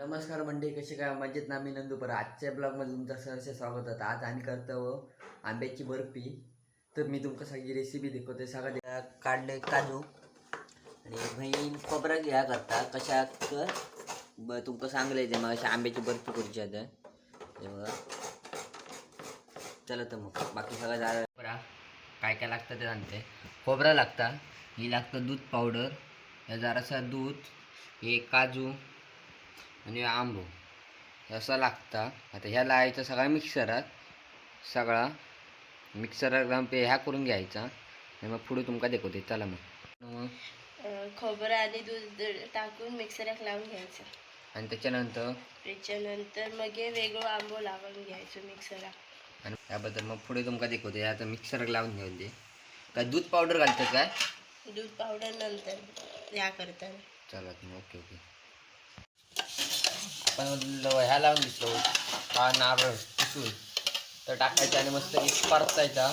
नमस्कार मंडळी कशी काय? मजेत ना? मी नंदुपर आजच्या ब्लॉगमध्ये तुमचं सहर्ष स्वागत होतं. आज आम्ही करतो हो आंब्याची बर्फी. तर मी तुमका सगळी रेसिपी दाखवते सगळं काढले काजू आणि बहीण खोबरा घ्या करता. कशा तर? ब तुमका सांगलंय ते मग अशा आंब्याची बर्फी करूची आता. चला तर मग. बाकी सगळं झालं. खोबरा. काय काय लागतं ते सांगते. खोबरा लागता. ही लागतं दूध पावडर जरासा दूध. हे काजू. आणि आंबो. असं लागता. आता ह्या लावायचं सगळा मिक्सरात सगळा मिक्सरात घालून पे ह्या करून घ्यायचा. आणि मग पुढे तुमका दाखवते. चला मग. खोबरं आणि दूध टाकून मिक्सराक लावून घ्यायचं. आणि त्याच्यानंतर? त्याच्यानंतर मग हे वेगळं आंबो लावून घ्यायचं मिक्सराक आणि त्याबद्दल मग पुढे तुमका दाखवते. आता मिक्सरात लावून घेऊन दे. काय दूध पावडर घालतं काय? दूध पावडर नंतर या करताना. चला मग. Okay okay. आपण ल- ह्या लावून घेतलो हा नारळ किसून तर टाकायचा आणि मस्त परतायचा.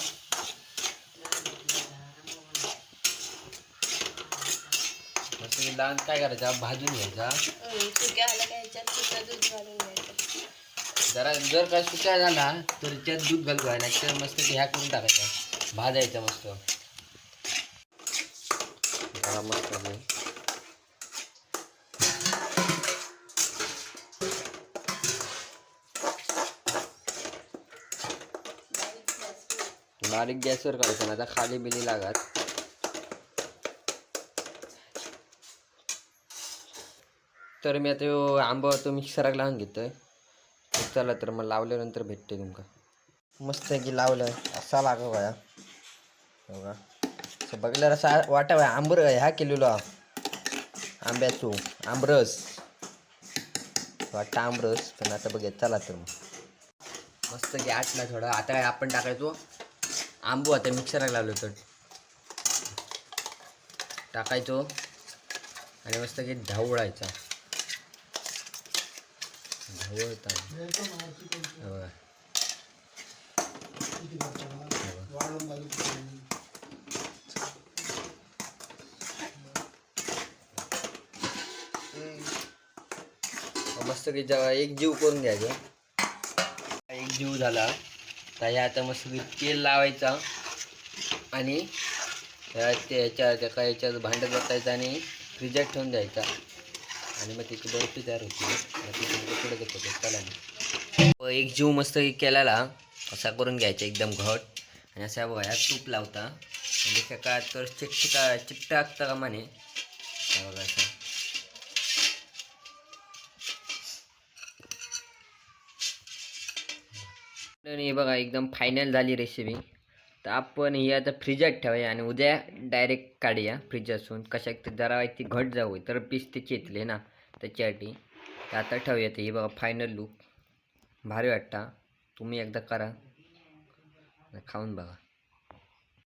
मस्त लावून काय करायचा? भाजून घ्यायचा. सुक्या जरा जर का सुका झाला तर त्यात दूध घालू आहे नाही तर मस्त ह्या करून टाकायचा. भाजायचा मस्त. मस्त बारीक गॅसवर करायचं ना आता खाली बिली लागत. तर मी आता आंबा तो मिक्सराक लावून घेतोय. चला तर मग लावल्यानंतर भेटते तुमका. मस्त की लावलं असा लागा बघा बघा. असं बघल्यावर असा वाटा आंबर ह्या केलेलो. आंब्याचो आंबरस वाटतं आंबरस पण आता बघूया चला तर मग. मस्त की आटला थोडं. आता काय आपण टाकायचो. आंबू आता मिक्सरला लावलो तर टाकायचो. आणि मस्त की ढवळायचा. ढवळता. बघा मस्त की जेव्हा एक जीव करून घ्यायचं. एक जीव झाला. तर आता मस्त तेल लावायचा. आणि त्या ह्याच्या त्या याच्यात भांडं बसायचं आणि फ्रीजात ठेवून द्यायचा. आणि मग त्याची बर्फी तयार होती. ती पुढे दाखवतो चला एक जीव मस्त केलेला. असा करून घ्यायचा एकदम घट. आणि असा बघा तूप लावता. म्हणजे त्या काळात तर चिकचिका असता का माने बघा हे बघा एकदम फायनल झाली रेसिपी तर आपण ही आता फ्रीजात ठेवूया आणि उद्या डायरेक्ट काढूया फ्रीजातून. कशा ते जरा ती घट जाऊ तर पीस ते चेतले ना त्याच्यासाठी. तर आता ठेवूया ते हे बघा फायनल लुक भारी वाटता. तुम्ही एकदा करा. खाऊन बघा.